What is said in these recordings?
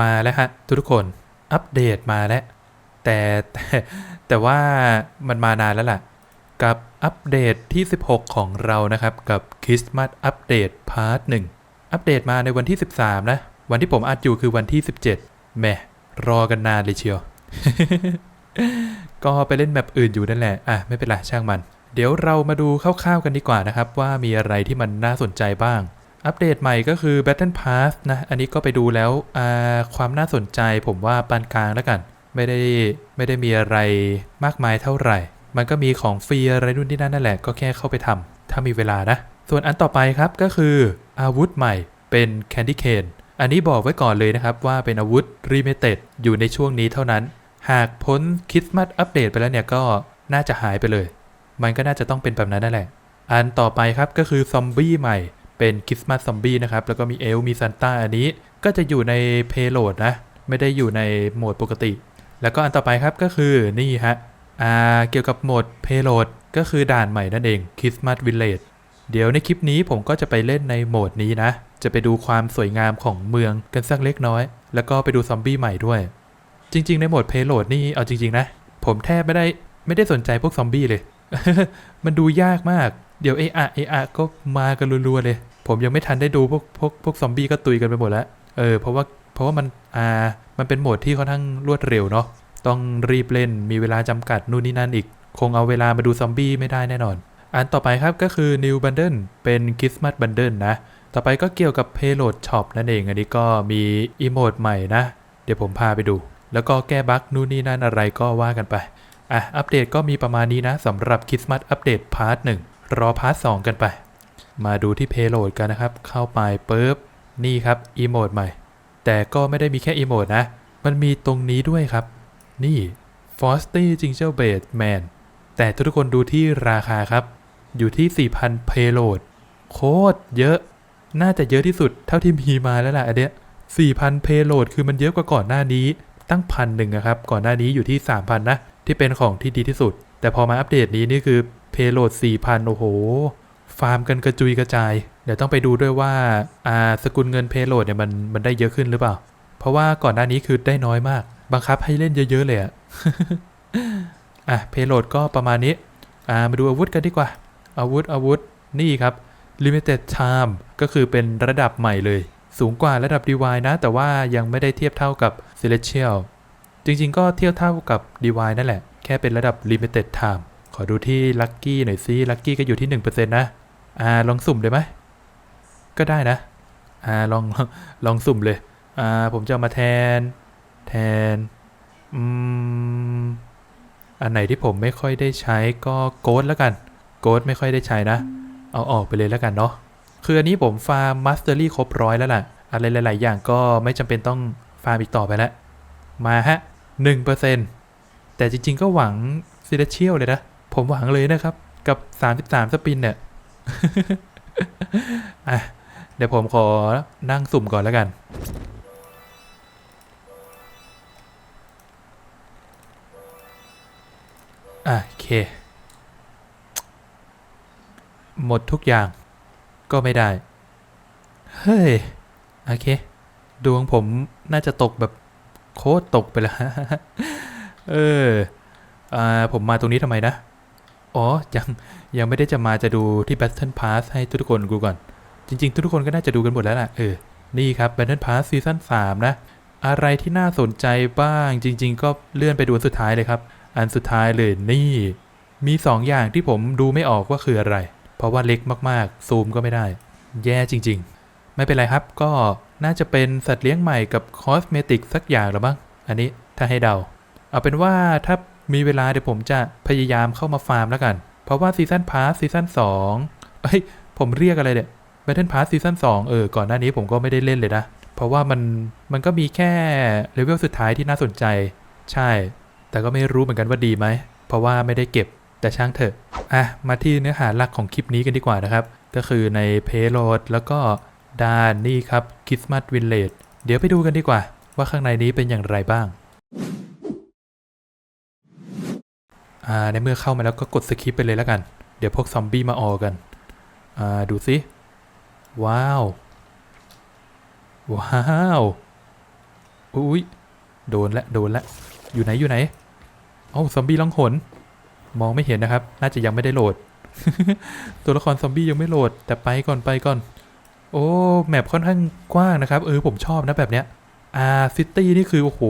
มาแล้วฮะทุกคน อัปเดตมาแล้วแต่แต่แต่ว่ามันมานานแล้วล่ะ กับอัปเดตที่ 16 ของเรานะครับ กับคริสต์มาสอัปเดตพาร์ทหนึ่งอัปเดตมาในวันที่ 13 นะ วันที่ผมอัดอยู่คือวันที่ 17แหม่รอกันนานเลยเชียว ก็ไปเล่นแมปอื่นอยู่นั่นแหละ อะ ไม่เป็นไรช่างมัน เดี๋ยวเรามาดูคร่าวๆกันดีกว่านะครับ ว่ามีอะไรที่มันน่าสนใจบ้าง อัปเดตใหม่ก็คือ Battle Pass นะ อันนี้ก็ไปดูแล้วความน่าสนใจผมว่าปานกลางแล้วกัน ไม่ได้ไม่ได้มีอะไรมากมายเท่าไหร่ มันก็มีของฟรีอะไรนู่นนี่นั่นนั่นแหละก็แค่เข้าไปทำถ้ามีเวลานะ ส่วนอันต่อไปครับก็คืออาวุธใหม่เป็น Candy Cane อันนี้บอกไว้ก่อนเลยนะครับว่าเป็นอาวุธ Limited อยู่ในช่วงนี้เท่านั้น หากพ้นคริสต์มาสอัปเดตไปแล้วเนี่ยก็น่าจะหายไปเลย มันก็น่าจะต้องเป็นแบบนั้นนั่นแหละ อันต่อไปครับก็คือซอมบี้ใหม่ เป็นคริสต์มาสซอมบี้นะครับ แล้วก็มีเอลมีซันต้าอันนี้ ก็จะอยู่ในเพโ a ดนะ ไม่ได้อยู่ในโหมดปกติ แล้วก็อันต่อไปครับก็คือนี่ฮะอ่าเกี่ยวกับโหมดเพโ a ดก็คือด่านใหม่นั่นเองคริสต์มาสวิลเลจเดี๋ยวในคลิปนี้ผมก็จะไปเล่นในโหมดนี้นะ จะไปดูความสวยงามของเมืองกันสักเล็กน้อย แล้วก็ไปดูซอมบี้ใหม่ด้วย จริง ๆ ในโหมดเพโ a ดนี่เอาจริง ๆ นะ ผมแทบไม่ได้ไม่ได้สนใจพวกซอมบี้เลย มันดูยากมาก เดี๋ยวเออะเออะก็มากันรัวๆเลย ผมยังไม่ทันได้ดูพวกพวกพวกซอมบี้ก็ตุยกันไปหมดแล้วเออเพราะว่าเพราะว่ามันอ่ามันเป็นโหมดที่ค่อนข้างรวดเร็วเนาะต้องรีบเล่นมีเวลาจำกัดนู่นนี่นั่นอีก คงเอาเวลามาดูซอมบี้ไม่ได้แน่นอน อันต่อไปครับก็คือ New Bundle เป็น Christmas Bundle นะ ต่อไปก็เกี่ยวกับ Payload Shop นั่นเอง อันนี้ก็มีอีโมดใหม่นะ เดี๋ยวผมพาไปดู แล้วก็แก้บั๊กนู่นนี่นั่นอะไรก็ว่ากันไป อะ อัปเดตก็มีประมาณนี้นะสำหรับ Christmas Update Part 1 รอพาร์ทสองกันไป มาดูที่เพโ a ดกันนะครับ เข้าไปปุ๊บ นี่ครับอีโมดใหม่ แต่ก็ไม่ได้มีแค่อีโมดนะ มันมีตรงนี้ด้วยครับ นี่ Frosty Gingerbread Man แต่ทุกคนดูที่ราคาครับ อยู่ที่ 4,000 payload โคตรเยอะ น่าจะเยอะที่สุดเท่าที่มีมาแล้วล่ะอันเนี้ย4,000 payload คือมันเยอะกว่าก่อนหน้านี้ตั้งพันหนึ่งอะครับ ก่อนหน้านี้อยู่ที่ 3,000 นะ ที่เป็นของที่ดีที่สุด แต่พอมาอัปเดตนี้นี่คือ payload 4,000 โอ้โห ฟาร์มกันกระจุยกระจาย เดี๋ยวต้องไปดูด้วยว่าอ่าสกุลเงิน payload เนี่ยมันมันได้เยอะขึ้นหรือเปล่า เพราะว่าก่อนหน้านี้คือได้น้อยมาก บังคับให้เล่นเยอะๆเลยอะอะ payload ก็ประมาณนี้อ่ามาดูอาวุธกันดีกว่า อาวุธอาวุธนี่ครับ limited time ก็คือเป็นระดับใหม่เลย สูงกว่าระดับ DY นะ แต่ว่ายังไม่ได้เทียบเท่ากับ celestial จริงๆ ก็เทียบเท่ากับ DY นั่นแหละ แค่เป็นระดับ limited time ขอดูที่ lucky หน่อยซิ lucky ก็อยู่ที่ 1%นะ อ่า ลองสุ่มเลยไหม ก็ได้นะ อ่า ลอง ลองสุ่มเลย อ่า ผมจะามาแทน แทน อืม อันไหนที่ผมไม่ค่อยได้ใช้ก็โกดแล้วกัน โกดไม่ค่อยได้ใช้นะ เอาออกไปเลยแล้วกันเนาะ คืออันนี้ผมฟาร์มมาสเตอรี่ครบร้อยแล้วล่ะ อะไรหลาย ๆ อย่างก็ไม่จำเป็นต้องฟาร์มอีกต่อไปแล้ว มาฮะ1%แต่จริง ๆ ก็หวังซิเลเชียลเลยนะ ผมหวังเลยนะครับ กับ 33 สปินเนี่ยอะเดี๋ยวผมขอนั่งสุ่มก่อนแล้วกันอะโอเค หมดทุกอย่าง ก็ไม่ได้ เฮ้ย โอเค ดวงผมน่าจะตกแบบโคตรตกไปแล้ว เออ อ่า ผมมาตรงนี้ทำไมนะ อ๋อ ยังยังไม่ได้จะมาจะดูที่ Battle Pass ให้ทุกคนดูก่อน จริง ๆ ทุกคนก็น่าจะดูกันหมดแล้วล่ะ เออ นี่ครับ Battle Pass ซีซั่น3นะ อะไรที่น่าสนใจบ้าง จริง ๆ ก็เลื่อนไปดูอันสุดท้ายเลยครับ อันสุดท้ายเลยนี่ มี 2 อย่างที่ผมดูไม่ออกว่าคืออะไร เพราะว่าเล็กมากๆ ซูมก็ไม่ได้ แย่จริง ๆ ไม่เป็นไรครับ ก็น่าจะเป็นสัตว์เลี้ยงใหม่กับคอสเมติกสักอย่างหรือมั้งอันนี้ถ้าให้เดา เอาเป็นว่าถ้า มีเวลาเดี๋ยวผมจะพยายามเข้ามาฟาร์มแล้วกัน เพราะว่าซีซั่นพาสซีซั่น2เอ้ย ผมเรียกอะไรเนี่ย Battle Pass ซีซั่น2เออ ก่อนหน้านี้ผมก็ไม่ได้เล่นเลยนะ เพราะว่ามัน มันก็มีแค่เลเวลสุดท้ายที่น่าสนใจ ใช่ แต่ก็ไม่รู้เหมือนกันว่าดีไหม เพราะว่าไม่ได้เก็บ แต่ช่างเถอะ อะ มาที่เนื้อหาหลักของคลิปนี้กันดีกว่านะครับ ก็คือในเพโ a ดแล้วก็ด้านนี่ครับคริสต์มาสวินเลดเดี๋ยวไปดูกันดีกว่า ว่าข้างในนี้เป็นอย่างไรบ้าง อ่าในเมื่อเข้ามาแล้วก็กดสคิปไปเลยแล้วกัน เดี๋ยวพวกซอมบี้มาออกัน อ่า ดูสิว้าว ว้าวอุ้ยโดนละโดนละอยู่ไหนอยู่ไหนเอ้าซอมบี้ล่องหนมองไม่เห็นนะครับ น่าจะยังไม่ได้โหลด ตัวละครซอมบี้ยังไม่โหลด แต่ไปก่อนไปก่อน โอ้แมปค่อนข้างกว้างนะครับ เออผมชอบนะแบบเนี้ยอาซิตี้นี่คือ โอ้โห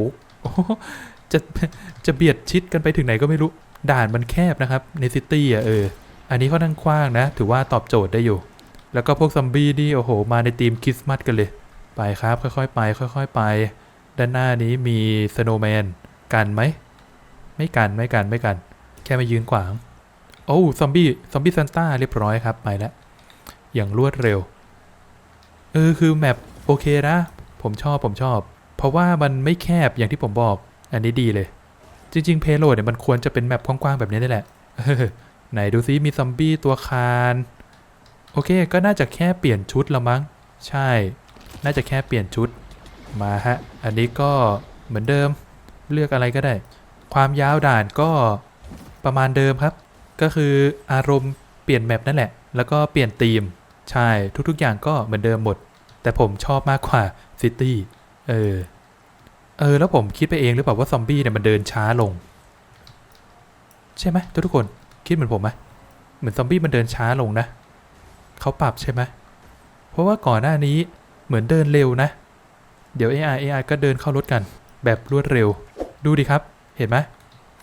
จะจะเบียดชิดกันไปถึงไหนก็ไม่รู้ ด่านมันแคบนะครับในซิตี้อะเออ อันนี้ค่อนข้างกว้างนะ ถือว่าตอบโจทย์ได้อยู่ แล้วก็พวกซอมบี้นี่โอ้โห มาในทีมคริสต์มาสกันเลย ไปครับ ค่อยๆ ไป ค่อย ๆ ไป ด้านหน้านี้มีสโนว์แมนกันไหม ไม่กันไม่กันไม่กัน แค่มายืนขวาง โอ้ซอมบี้ซอมบี้ซันต้าเรียบร้อยครับไปแล้วอย่างรวดเร็ว เออคือแมปโอเคนะ ผมชอบผมชอบ เพราะว่ามันไม่แคบอย่างที่ผมบอก อันนี้ดีเลย จริงๆเพโลดเนี่ยมันควรจะเป็นแมปกว้างๆแบบนี้นี่แหละไหนดูซิมีซอมบี้ตัวคานโอเค ก็น่าจะแค่เปลี่ยนชุดละมั้ง ใช่ น่าจะแค่เปลี่ยนชุดมาฮะ อันนี้ก็เหมือนเดิมเลือกอะไรก็ได้ ความยาวด่านก็ประมาณเดิมครับ ก็คืออารมณ์เปลี่ยนแมปนั่นแหละ แล้วก็เปลี่ยนธีม ใช่ ทุกๆอย่างก็เหมือนเดิมหมด แต่ผมชอบมากกว่าซิตี้เออ เออแล้วผมคิดไปเองหรือเปล่าว่าซอมบี้เนี่ยมันเดินช้าลง ใช่ไหมทุกๆคนคิดเหมือนผมไหมเหมือนซอมบี้มันเดินช้าลงนะเขาปรับใช่ไหมเพราะว่าก่อนหน้านี้เหมือนเดินเร็วนะ เดี๋ยว AI AI ก็เดินเข้ารถกัน แบบรวดเร็ว ดูดิครับ เห็นไหม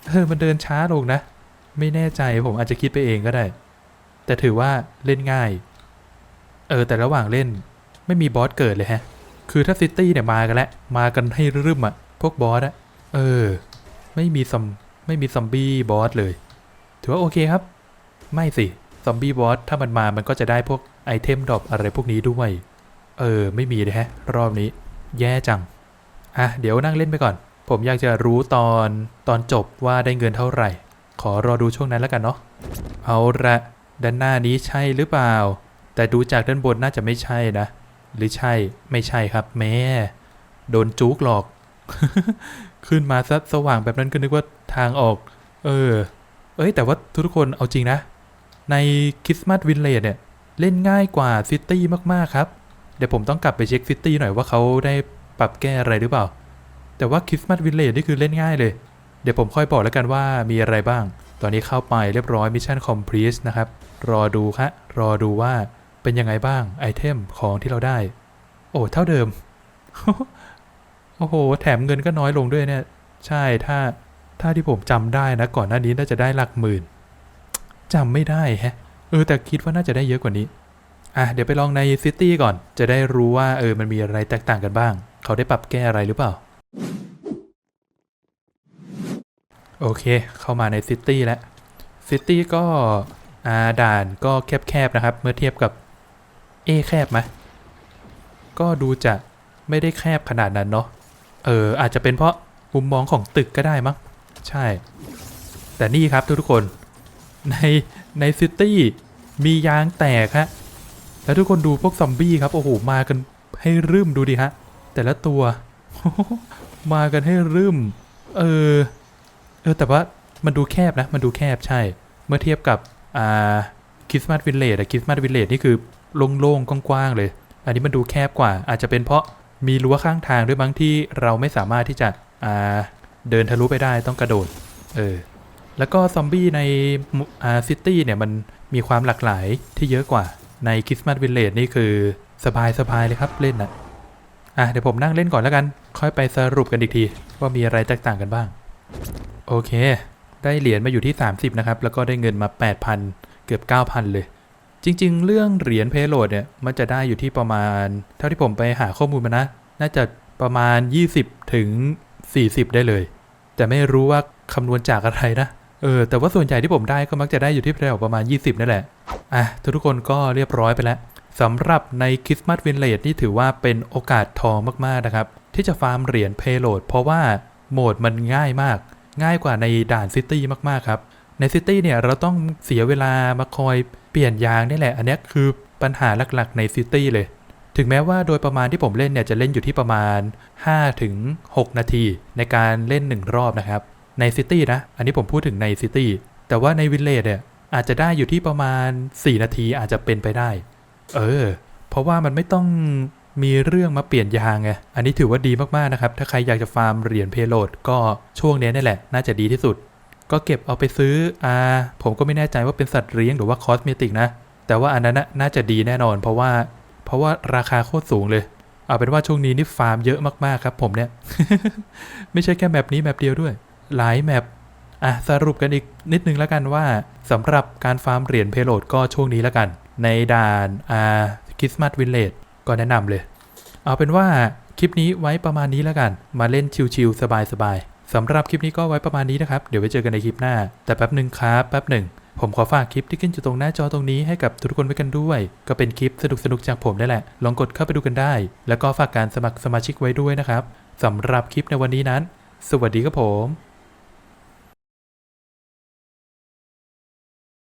เออมันเดินช้าลงนะ ไม่แน่ใจผมอาจจะคิดไปเองก็ได้ แต่ถือว่าเล่นง่าย เออแต่ระหว่างเล่นไม่มีบอสเกิดเลยฮะ คือถ้าซิตี้เนี่ยมากันแล้ว มากันให้รึมอะพวกบอสอะเออ ไม่มีซอมไม่มีซอมบี้บอสเลย ถือว่าโอเคครับ ไม่สิซอมบี้บอสถ้ามันมามันก็จะได้พวกไอเทมดรอปอะไรพวกนี้ด้วย เออ ไม่มีเลยฮะ รอบนี้ แย่จัง อะ เดี๋ยวนั่งเล่นไปก่อน ผมอยากจะรู้ตอนตอนจบว่าได้เงินเท่าไหร่ ขอรอดูช่วงนั้นแล้วกันเนาะ เอาละด้านหน้านี้ใช่หรือเปล่า แต่ดูจากด้านบนน่าจะไม่ใช่นะ หรือใช่ไม่ใช่ครับ แม่โดนจุกหลอก ขึ้นมาซะสว่างแบบนั้นก็นึกว่าทางออก เออ เอ้ย แต่ว่าทุกคนเอาจริงนะ ในคริสต์มาสวินเลดเนี่ย เล่นง่ายกว่าซิตี้มาก ๆ ครับ เดี๋ยวผมต้องกลับไปเช็คซิตี้หน่อยว่าเขาได้ปรับแก้อะไรหรือเปล่า แต่ว่าคริสต์มาสวินเลดนี่คือเล่นง่ายเลย เดี๋ยวผมค่อยบอกแล้วกันว่ามีอะไรบ้าง ตอนนี้เข้าไปเรียบร้อยมิชชั่นคอมพลีทนะครับ รอดูครับรอดูว่า เป็นยังไงบ้างไอเทมของที่เราได้ โอ้เท่าเดิม โอ้โห แถมเงินก็น้อยลงด้วยเนี่ย ใช่ถ้าถ้าที่ผมจำได้นะ ก่อนหน้านี้น่าจะได้หลักหมื่นจำไม่ได้แฮะ เออแต่คิดว่าน่าจะได้เยอะกว่านี้ อะเดี๋ยวไปลองในซิตี้ก่อน จะได้รู้ว่าเออมันมีอะไรแตกต่างกันบ้าง เขาได้ปรับแก้อะไรหรือเปล่า โอเค เข้ามาในซิตี้แล้วซิตี้ก็อ่าด่านก็แคบๆนะครับ เมื่อเทียบกับ เอแคบไหมก็ดูจะไม่ได้แคบขนาดนั้นเนาะ เออ อาจจะเป็นเพราะมุมมองของตึกก็ได้มั้ง ใช่ แต่นี่ครับทุกๆคน ใน ในซิตี้มียางแตกฮะ แล้วทุกคนดูพวกซอมบี้ครับ โอ้โห มากันให้รึมดูดิฮะ แต่ละตัว มากันให้รึมเออ เออ แต่ว่ามันดูแคบนะ มันดูแคบใช่ เมื่อเทียบกับ อ่าคริสต์มาสวินเลดอะคริสต์มาสวินเลดนี่คือ โล่งๆกว้างๆเลย อันนี้มันดูแคบกว่า อาจจะเป็นเพราะมีรั้วข้างทางด้วยบางที่เราไม่สามารถที่จะอ่าเดินทะลุไปได้ต้องกระโดด เออ แล้วก็ซอมบี้ในมุอ่าซิตี้เนี่ยมันมีความหลากหลายที่เยอะกว่า ในคริสต์มาสวินเลดนี่คือสบายสบายเลยครับเล่นนะอะเดี๋ยวผมนั่งเล่นก่อนแล้วกัน ค่อยไปสรุปกันอีกที ว่ามีอะไรแตกต่างกันบ้าง โอเค ได้เหรียญมาอยู่ที่ 30 นะครับ แล้วก็ได้เงินมา 8,000 เกือบ 9,000 เลย จริง ๆ เรื่องเหรียญเพโลดเนี่ยมันจะได้อยู่ที่ประมาณ เท่าที่ผมไปหาข้อมูลมานะ น่าจะประมาณ 20 ถึง 40 ได้เลย แต่ไม่รู้ว่าคำนวณจากอะไรนะ เออ แต่ว่าส่วนใหญ่ที่ผมได้ก็มักจะได้อยู่ที่แถวประมาณ 20 นั่นแหละ อะ ทุกๆคนก็เรียบร้อยไปแล้วสำหรับในคริสต์มาสวินเลดนี่ถือว่าเป็นโอกาสทองมาก ๆ นะครับ ที่จะฟาร์มเหรียญเพโลดเพราะว่าโหมดมันง่ายมาก ง่ายกว่าในด่านซิตี้มาก ๆ ครับ ในซิตี้เนี่ยเราต้องเสียเวลามาคอย เปลี่ยนยางนี่แหละ อันนี้คือปัญหาหลักๆในซิตี้เลย ถึงแม้ว่าโดยประมาณที่ผมเล่นเนี่ยจะเล่นอยู่ที่ประมาณ 5 ถึง 6 นาที ในการเล่น 1 รอบนะครับ ในซิตี้นะ อันนี้ผมพูดถึงในซิตี้ แต่ว่าในวิลเลจเนี่ยอาจจะได้อยู่ที่ประมาณ 4 นาทีอาจจะเป็นไปได้ เออ เพราะว่ามันไม่ต้องมีเรื่องมาเปลี่ยนยางไง อันนี้ถือว่าดีมากๆนะครับ ถ้าใครอยากจะฟาร์มเหรียญเพโลดก็ช่วงนี้นี่แหละ น่าจะดีที่สุด ก็เก็บเอาไปซื้ออ่าผมก็ไม่แน่ใจว่าเป็นสัตว์เลี้ยงหรือว่าคอสเมติกนะ แต่ว่าอันนั้นน่ะน่าจะดีแน่นอน เพราะว่า เพราะว่าราคาโคตรสูงเลย เอาเป็นว่าช่วงนี้นี่ฟาร์มเยอะมากๆครับ ผมเนี่ย ไม่ใช่แค่แมปนี้แมปเดียวด้วย หลายแมปอะสรุปกันอีกนิดนึงแล้วกันว่าสำหรับการฟาร์มเหรียญเพโลดก็ช่วงนี้แล้วกัน ในด่านอ่าคริสต์มาสวินเลดก็แนะนำเลย เอาเป็นว่าคลิปนี้ไว้ประมาณนี้แล้วกัน มาเล่นชิลๆสบายๆ สำหรับคลิปนี้ก็ไว้ประมาณนี้นะครับ เดี๋ยวไว้เจอกันในคลิปหน้า แต่แป๊บหนึ่งครับแป๊บหนึ่งผมขอฝากคลิปที่ขึ้นอยู่ตรงหน้าจอตรงนี้ให้กับทุกคนไว้กันด้วย ก็เป็นคลิปสนุกสนุกจากผมนี่แหละ ลองกดเข้าไปดูกันได้ แล้วก็ฝากการสมัครสมาชิกไว้ด้วยนะครับสำหรับคลิปในวันนี้นั้น สวัสดีครับผม